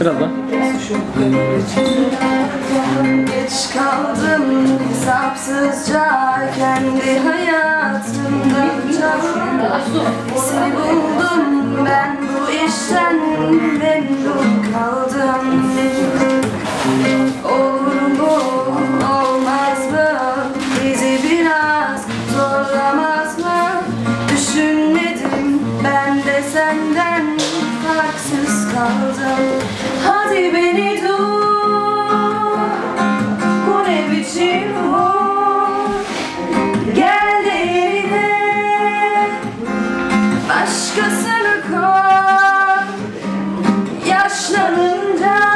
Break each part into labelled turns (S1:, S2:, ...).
S1: Biraz.
S2: Geç kaldım hesapsızca kendi hayatımdan senden farksız kaldım. Hadi beni dur. Bu ne biçim Gel de yerine. Başkasını koy. Yaşlanınca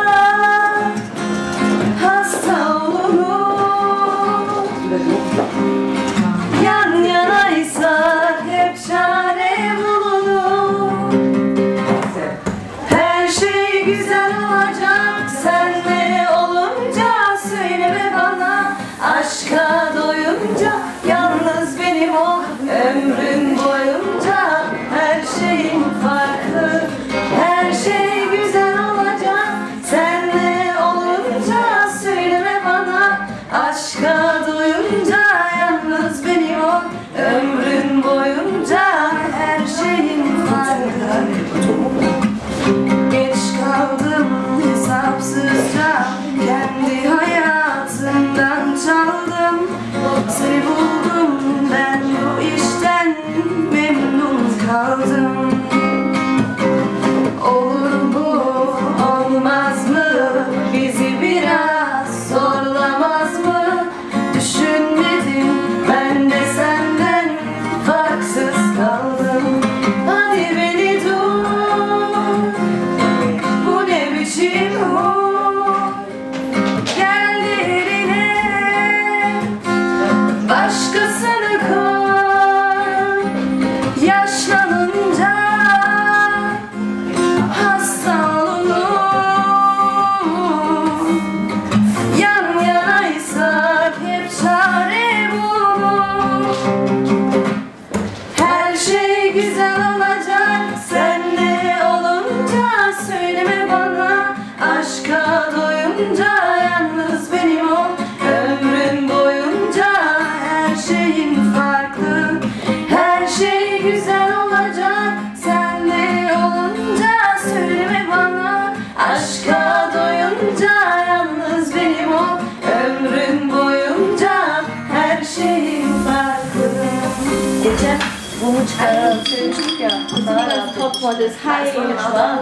S2: aşka doyunca yalnız benim o. Ömrüm boyunca her şeyin farklı Geç kaldım hesapsızca. Kendi hayatımdan çaldım. Seni buldum ben bu işten memnun kaldım güzel olacak. Senle olunca söyleme bana. Aşka doyunca yalnız benim o ömrüm boyunca her şeyin farklı. Her şey güzel olacak. Senle olunca söyleme bana. Aşka doyunca yalnız benim o ömrüm boyunca her şeyin farklı
S3: 너무 잘생겼다. 나가서 더 버즈 사이